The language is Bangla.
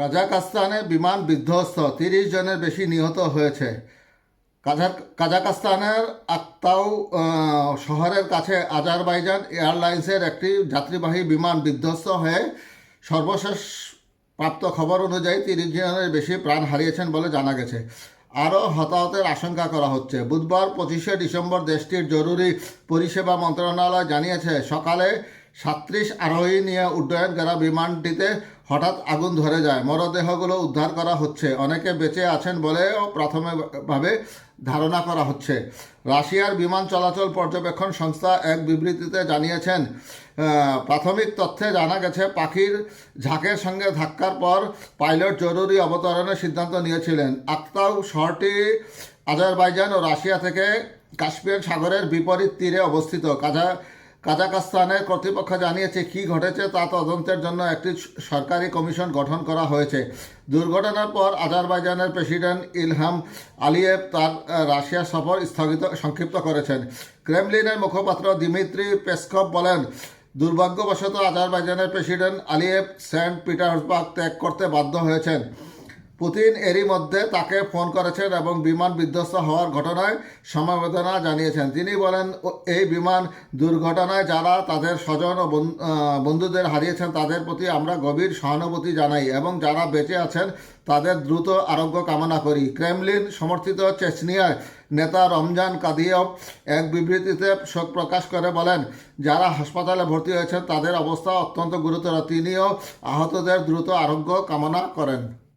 কাজাকস্তানে বিমান বিধ্বস্ত, তিরিশ জনের বেশি নিহত হয়েছে। কাজাক কাজাকস্তানের আক্তাউ শহরের কাছে আজারবাইজান এয়ারলাইন্সের একটি যাত্রীবাহী বিমান বিধ্বস্ত হয়ে সর্বশেষ প্রাপ্ত খবর অনুযায়ী তিরিশ জনের বেশি প্রাণ হারিয়েছেন বলে জানা গেছে। আরও হতাহতের আশঙ্কা করা হচ্ছে। বুধবার পঁচিশে ডিসেম্বর দেশটির জরুরি পরিষেবা মন্ত্রণালয় জানিয়েছে, সকালে সাত্রিশ আরোহী নিয়ে উড্ডয়ন করা বিমানটিতে হঠাৎ আগুন ধরে যায়। মরদেহগুলো উদ্ধার করা হচ্ছে। অনেকে বেঁচে আছেন বলেও প্রাথমিকভাবে ধারণা করা হচ্ছে। রাশিয়ার বিমান চলাচল পর্যবেক্ষণ সংস্থা এক বিবৃতিতে জানিয়েছেন প্রাথমিক তথ্যে জানা গেছে, পাখির ঝাঁকের সঙ্গে ধাক্কার পর পাইলট জরুরি অবতরণের সিদ্ধান্ত নিয়েছিলেন। আক্তাউ শহরটি আজারবাইজান ও রাশিয়া থেকে কাশ্মীর সাগরের বিপরীত তীরে অবস্থিত। কাজা কাজাকস্তানের কর্তৃপক্ষ জানিয়েছে, কি ঘটেছে তা তদন্তের জন্য একটি সরকারি কমিশন গঠন করা হয়েছে। দুর্ঘটনার পর আজারবাইজানের প্রেসিডেন্ট ইলহাম আলিয়েভ তার রাশিয়া সফর স্থগিত, সংক্ষিপ্ত করেছেন। ক্রেমলিনের মুখপাত্র দিমিত্রি পেসকভ বলেন, দুর্ভাগ্যবশত আজারবাইজানের প্রেসিডেন্ট আলিয়েভ সেন্ট পিটার্সবার্গ ত্যাগ করতে বাধ্য হয়েছেন। পুতিন এরই মধ্যে তাকে ফোন করেছেন এবং বিমান বিধ্বস্ত হওয়ার ঘটনায় সমবেদনা জানিয়েছেন। তিনি বলেন "ও- এই বিমান দুর্ঘটনায় যারা তাদের স্বজন ও বন- বন্ধুদের হারিয়েছেন, তাদের প্রতি আমরা গভীর সহানুভূতি জানাই এবং যারা বেঁচে আছেন, তাদের দ্রুত আরোগ্য কামনা করি। ক্রেমলিন সমর্থিত চেচনিয়ার নেতা রমজান কাদিয়ভ এক বিবৃতিতে শোক প্রকাশ করে বলেন, যারা হাসপাতালে ভর্তি হয়েছেন, তাদের অবস্থা অত্যন্ত গুরুতর। তিনিও আহতদের দ্রুত আরোগ্য কামনা করেন।